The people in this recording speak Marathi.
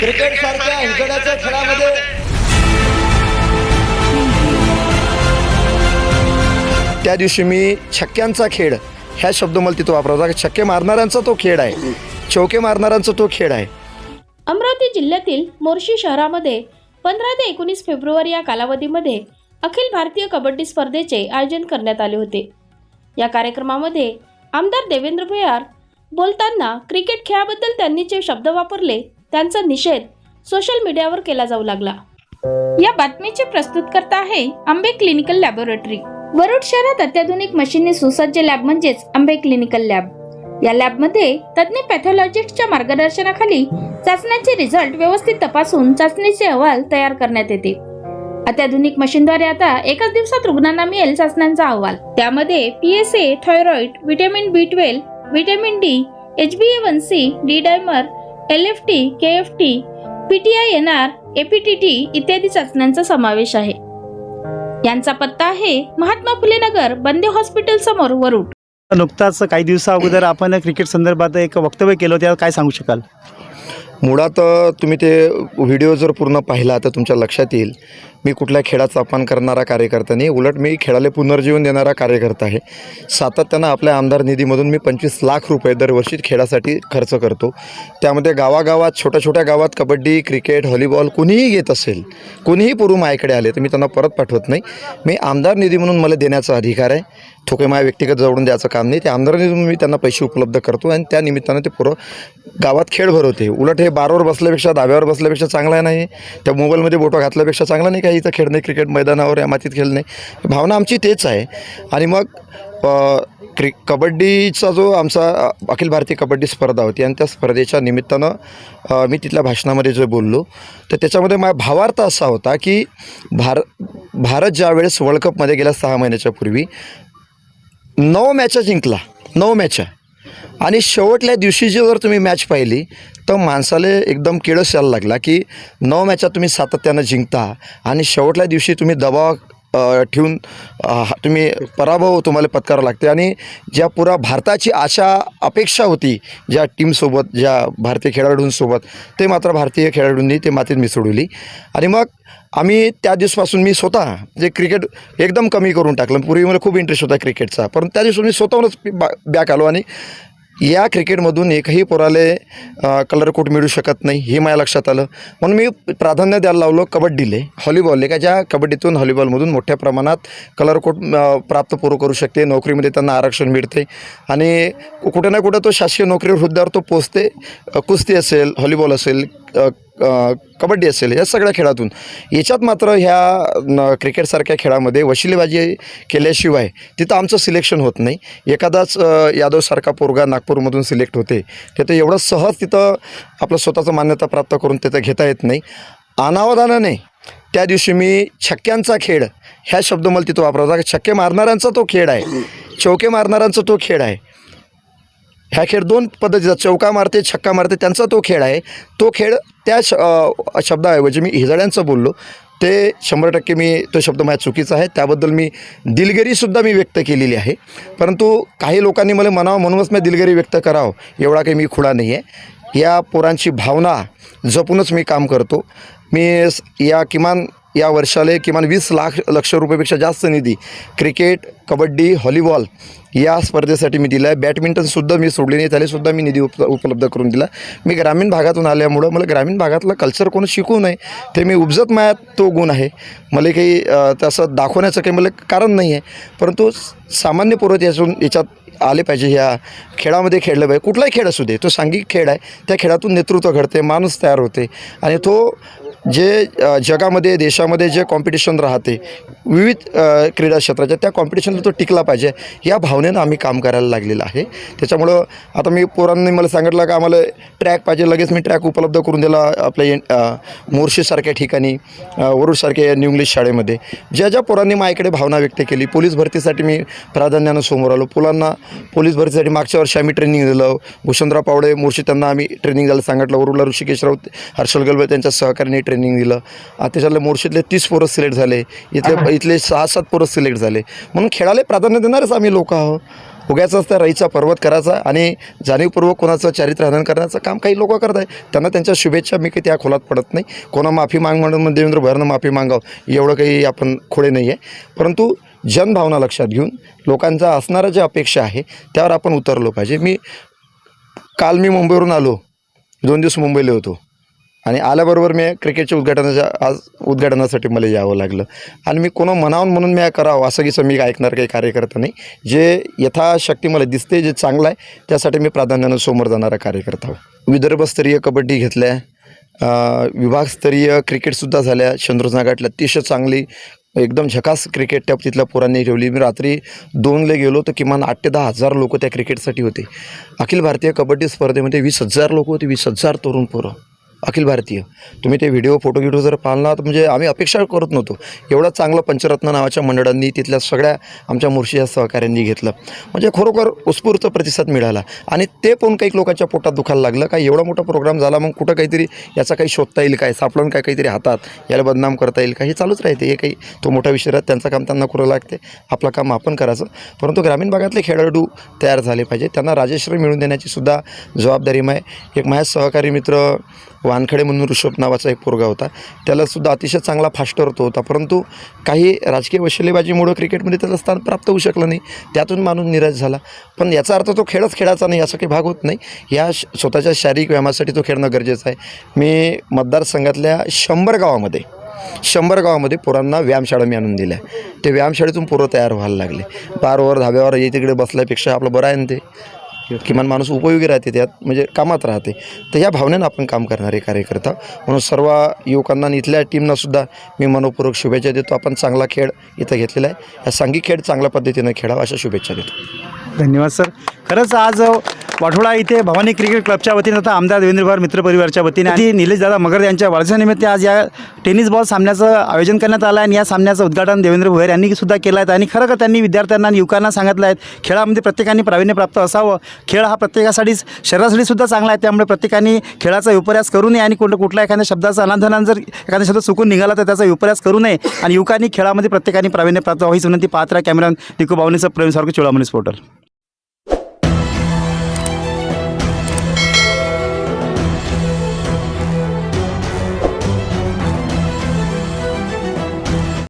क्रिकेट सारख्या हिंगड्याच्या खेळामध्ये त्या दिवशी मी छक्क्यांचा खेळ ह्या शब्द मला तिथं वापरावा छक्के मारणाऱ्यांचा तो खेळ आहे. चौके मारणाऱ्यांचा तो खेळ आहे. अमरावती जिल्ह्यातील मोर्शी शहरामध्ये पंधरा ते एकोणीस फेब्रुवारी या कालावधीमध्ये अखिल भारतीय कबड्डी स्पर्धेचे आयोजन करण्यात आले होते. या कार्यक्रमामध्ये आमदार देवेंद्र भुयार बोलताना क्रिकेट खेळाबद्दल त्यांनी जे शब्द वापरले त्यांचा निषेध सोशल मीडियावर केला जाऊ लागला. या बातमीचे प्रस्तुतकर्ता आहे आंबे क्लिनिकल लॅबोरेटरी वरुड शहरात अत्याधुनिक मशीनने सुसज्ज लॅब म्हणजेच आंबे क्लिनिकल लॅब या लॅबमध्ये तज्ज्ञ पॅथॉलॉजिस्टच्या मार्गदर्शनाखाली चाचण्यांचे रिझल्ट व्यवस्थित तपासून चाचणीचे अहवाल तयार करण्यात येते. अत्याधुनिक मशीनद्वारे आता एकाच दिवसात रुग्णांना मिळेल चाचण्यांचा अहवाल. त्यामध्ये PSA thyroid vitamin B twelve vitamin D H B A one C D dimer L F T K F T PTI N R APTT इत्यादी चाचण्यांचा समावेश आहे. यांचा पत्ता आहे महात्मा फुले नगर बंदे हॉस्पिटल समोर वरुड. नुकताच काही दिवसा अगोदर आपण क्रिकेट संदर्भात एक वक्तव्य केलं होतं त्यावर काय सांगू शकाल? मुळात तुम्ही ते व्हिडिओ जर पूर्ण पाहिला तर तुमच्या लक्षात येईल. मी कुठल्या खेळाचा अपमान करणारा कार्यकर्ता नाही. उलट मी खेळाला पुनर्जीवन देणारा कार्यकर्ता आहे. सातत्यानं आपल्या आमदार निधीमधून मी पंचवीस लाख रुपये दरवर्षी खेळासाठी खर्च करतो. त्यामध्ये गावागावात छोट्या छोट्या गावात कबड्डी क्रिकेट व्हॉलीबॉल कुणीही घेत असेल कुणीही पूर्व माझ्याकडे आले तर मी त्यांना परत पाठवत नाही. मी आमदार निधी म्हणून मला देण्याचा अधिकार आहे. ठोके माझ्या व्यक्तिगत जवळून द्यायचं काम नाही. ते आमदार निधी म्हणून मी त्यांना पैसे उपलब्ध करतो आणि त्या निमित्तानं ते पुरं गावात खेळ भरवते. उलट हे बारावर बसल्यापेक्षा दहाव्यावर बसल्यापेक्षा चांगला नाही. त्या मोबाईलमध्ये बोटं घातल्यापेक्षा चांगला नाही काही. इथं खेळणे क्रिकेट मैदानावर या मातीत खेळणे. भावना आमची तेच आहे. आणि मग क्रि कबड्डीचा जो आमचा अखिल भारतीय कबड्डी स्पर्धा होती आणि त्या स्पर्धेच्या निमित्तानं मी तिथल्या भाषणामध्ये जे बोललो तर त्याच्यामध्ये माझा भावार्थ असा होता की भार भारत ज्यावेळेस वर्ल्ड कपमध्ये गेल्या सहा महिन्याच्या पूर्वी नऊ मॅचा जिंकला. नऊ मॅचा. आणि शेवटल्या दिवशी जी जर तुम्ही मॅच पाहिली तर माणसाला एकदम किळस यायला लागला की नऊ मॅचात तुम्ही सातत्यानं जिंकता आणि शेवटल्या दिवशी तुम्ही दबाव ठेवून तुम्ही पराभव तुम्हाला पत्करावा लागते. आणि ज्या पुरा भारताची आशा अपेक्षा होती ज्या टीमसोबत ज्या भारतीय खेळाडूंसोबत ते मात्र भारतीय खेळाडूंनी ते मातीत मिसळवली आणि मग आम्ही त्या दिवसपासून मी स्वतः जे क्रिकेट एकदम कमी करून टाकलं. पूर्वी मला खूप इंटरेस्ट होता क्रिकेटचा. पण त्या दिवशी मी स्वतःहूनच बा बॅक आलो आणि या क्रिकेटमधून एकही पोराले कलरकोट कलर कोट मिळू शकत नाही हे माझ्या लक्षात आलं. म्हणून मी प्राधान्य द्यायला लावलो कबड्डीले. हॉलीबॉलले का ज्या कबड्डीतून हॉलीबॉलमधून मोठ्या प्रमाणात कलर कोट प्राप्त पोरं करू शकते नोकरीमध्ये त्यांना आरक्षण मिळते. आणि कुठं ना कुठं तो शासकीय नोकरीवर हुद्द्यावर तो पोचते. कुस्ती असेल हॉलीबॉल असेल कबड्डी असेल या सगळ्या खेळातून. याच्यात मात्र ह्या न क्रिकेटसारख्या खेळामध्ये वशिलेबाजी केल्याशिवाय तिथं आमचं सिलेक्शन होत नाही. एखादाच यादवसारखा पोरगा नागपूरमधून सिलेक्ट होते तिथं एवढं सहज तिथं आपलं स्वतःचं मान्यता प्राप्त करून तिथं घेता येत नाही. अनावधानाने त्या दिवशी मी छक्क्यांचा खेळ ह्या शब्द मला तिथं वापरावा छक्के मारणाऱ्यांचा तो खेळ आहे चौके मारणाऱ्यांचा तो खेळ आहे. ह्या खेळ दोन पद्धतीचा चौका मारते छक्का मारते त्यांचा तो खेळ आहे. तो खेळ त्या श शब्दाऐवजी मी हिजड्यांचं बोललो. ते शंभर टक्के मी तो शब्द माझ्या चुकीचा आहे. त्याबद्दल मी दिलगिरीसुद्धा मी व्यक्त केलेली आहे. परंतु काही लोकांनी मला म्हणावं म्हणूनच मी दिलगिरी व्यक्त करावं एवढा काही मी खुळा नाही आहे या पोरांची भावना जपूनच मी काम करतो. मी या किमान या वर्षाले किमान वीस लाख लक्ष रुपयेपेक्षा जास्त निधी क्रिकेट कबड्डी व्हॉलीबॉल या स्पर्धेसाठी मी दिला आहे बॅडमिंटनसुद्धा मी सोडली नाही त्यालासुद्धा मी निधी उप उपलब्ध करून दिला. मी ग्रामीण भागातून आल्यामुळं मला ग्रामीण भागातलं कल्चर कोणी शिकू नये ते मी उपजत मायात तो गुण आहे. मला काही तसं दाखवण्याचं काही मला कारण नाही आहे परंतु सामान्य पोरं याच्यातून याच्यात आले पाहिजे. ह्या खेळामध्ये खेळलं पाहिजे. कुठलाही खेळ असू दे तो सांघिक खेळ आहे. त्या खेळातून नेतृत्व घडते माणूस तयार होते. आणि तो जे जगामध्ये देशामध्ये जे कॉम्पिटिशन राहते विविध क्रीडा क्षेत्राच्या त्या कॉम्पिटिशनला तो टिकला पाहिजे. या भावनेनं आम्ही काम करायला लागलेलं आहे. त्याच्यामुळं आता मी पोरांनी मला सांगितलं का आम्हाला ट्रॅक पाहिजे. लगेच मी ट्रॅक उपलब्ध करून दिला आपल्या मोर्शीसारख्या ठिकाणी वरुडसारख्या न्यू इंग्लिश शाळेमध्ये. ज्या ज्या पोरांनी माझ्याकडे भावना व्यक्त केली पोलीस भरतीसाठी मी प्राधान्यानं समोर आलो. पोलांना पोलीस भरतीसाठी मागच्या वर्षी आम्ही ट्रेनिंग दिलं. भूषणराव पावडे मोर्शी त्यांना आम्ही ट्रेनिंग द्यायला सांगितलं. वरुडला ऋषिकेश राऊत हर्षल गलबे त्यांच्या सहकार्याने ट्रेनिंग दिलं. त्याच्यातले मोर्शीतले तीस पोरं सिलेक्ट झाले. इथले इथले सहा सात पोरं सिलेक्ट झाले. म्हणून खेळाला प्राधान्य देणारच आम्ही लोक आहोत. उग्याचाच त्या रईचा पर्वत करायचा आणि जाणीवपूर्वक कोणाचं चारित्र्यहनन करण्याचं काम काही लोक करत आहे त्यांना त्यांच्या शुभेच्छा मी काही त्या खोलात पडत नाही. कोणा माफी माग म्हणून मग देवेंद्र भरनं माफी मागावं एवढं काही आपण खोडे नाही आहे परंतु जनभावना लक्षात घेऊन लोकांचा असणाऱ्या ज्या अपेक्षा आहे त्यावर आपण उतरलो पाहिजे. मी काल मी मुंबईवरून आलो. दोन दिवस मुंबईला होतो. आणि आल्याबरोबर मी क्रिकेटच्या उद्घाटनाच्या आज उद्घाटनासाठी मला यावं लागलं. आणि मी कोणा मनावून म्हणून मी करावं असं की मी ऐकणार काही कार्यकर्ता नाही. जे यथाशक्ती मला दिसते जे चांगलं आहे त्यासाठी मी प्राधान्यानं समोर जाणारा कार्यकर्ता आहो. विदर्भस्तरीय कबड्डी घेतल्या विभागस्तरीय क्रिकेटसुद्धा झाल्या. चंद्रजना अतिशय चांगली एकदम झकास क्रिकेट त्या तिथल्या पोरांनी ठेवली. मी रात्री दोनला गेलो तर किमान आठ ते दहा हजार लोक त्या क्रिकेटसाठी होते. अखिल भारतीय कबड्डी स्पर्धेमध्ये वीस हजार लोक होते वीस हजार तरुण पोरं. अखिल भारतीय. तुम्ही ते व्हिडिओ फोटो गिटो जर पाहिला तर म्हणजे आम्ही अपेक्षा करत नव्हतो. एवढं चांगलं पंचरत्न नावाच्या मंडळांनी तिथल्या सगळ्या आमच्या मुर्शिया सहकाऱ्यांनी घेतलं. म्हणजे खरोखर उत्स्फूर्त प्रतिसाद मिळाला. आणि ते पण काही लोकांच्या पोटात दुखायला लागलं. काय एवढा मोठा प्रोग्राम झाला मग कुठं काहीतरी याचा काही शोधता येईल काय? सापडून काय काहीतरी हातात? याला बदनाम करता येईल का हे चालूच राहते. हे काही तो मोठा विषय राहत त्यांचं काम त्यांना करू लागते. आपलं काम आपण करायचं. परंतु ग्रामीण भागातले खेळाडू तयार झाले पाहिजे त्यांना राजेश्री मिळवून देण्याची सुद्धा जबाबदारी माय एक माझ्या सहकारी मित्र वानखडे म्हणून ऋषभ नावाचा एक पोरगा होता. त्यालासुद्धा अतिशय चांगला फास्टर तो होता परंतु काही राजकीय वशिलेबाजीमुळं क्रिकेटमध्ये त्याचं स्थान प्राप्त होऊ शकलं नाही. त्यातून माणूस निराश झाला. पण याचा अर्थ तो खेळच खेळायचा नाही असा काही भाग होत नाही. या श- स्वतःच्या शारीरिक व्यायामासाठी तो खेळणं गरजेचं आहे. मी मतदारसंघातल्या शंभर गावामध्ये शंभर गावामध्ये पोरांना व्यायामशाळा मी आणून दिल्या. ते व्यायामशाळेतून पोरं तयार व्हायला लागले. बारवर धाब्यावर ये तिकडे बसल्यापेक्षा आपलं बरं आहे ना ते. किमान माणूस उपयोगी राहते त्यात म्हणजे कामात राहते. तर या भावनेनं आपण काम करणारे कार्यकर्ता. म्हणून सर्व युवकांना आणि इथल्या टीमनासुद्धा मी मनपूर्वक शुभेच्छा देतो. आपण चांगला खेळ इथं घेतलेला आहे. या सांघिक खेळ चांगल्या पद्धतीनं खेळावा अशा शुभेच्छा देतो. धन्यवाद सर. खरंच आज वाठोडा इथे भवानी क्रिकेट क्लबच्या वतीनं आता आमदार देवेंद्र भर वतीने आणि निलेश दादा मगर यांच्या वाढदिवसानिमित्त आज या टेनिस बॉल सामन्याचं आयोजन करण्यात आलं आहे आणि या सामन्याचं उद्घाटन देवेंद्र भोयर यांनी सुद्धा केलं आहे. आणि खरं त्यांनी विद्यार्थ्यांना आणि युवकांना सांगितलं आहे खेळामध्ये प्रत्येकाने प्रावीण्यप्राप्त असावं. खेळ हा प्रत्येकासाठी शरीरासाठी सुद्धा चांगला आहे. त्यामुळे प्रत्येकाने खेळाचा विपर्यास करू नये आणि कोणतं कुठल्या एखाद्या शब्दाचा अनाधनान जर एखादा शब्द चुकून निघाला तर त्याचा विपर्यास करू नये. आणि युवकांनी खेळामध्ये प्रत्येकाने प्रावीण्य प्राप्त व्हावीच विनंती पात्र कॅमेरा निको बावनीचं प्रेम सारखं चोळामणी पोर्टल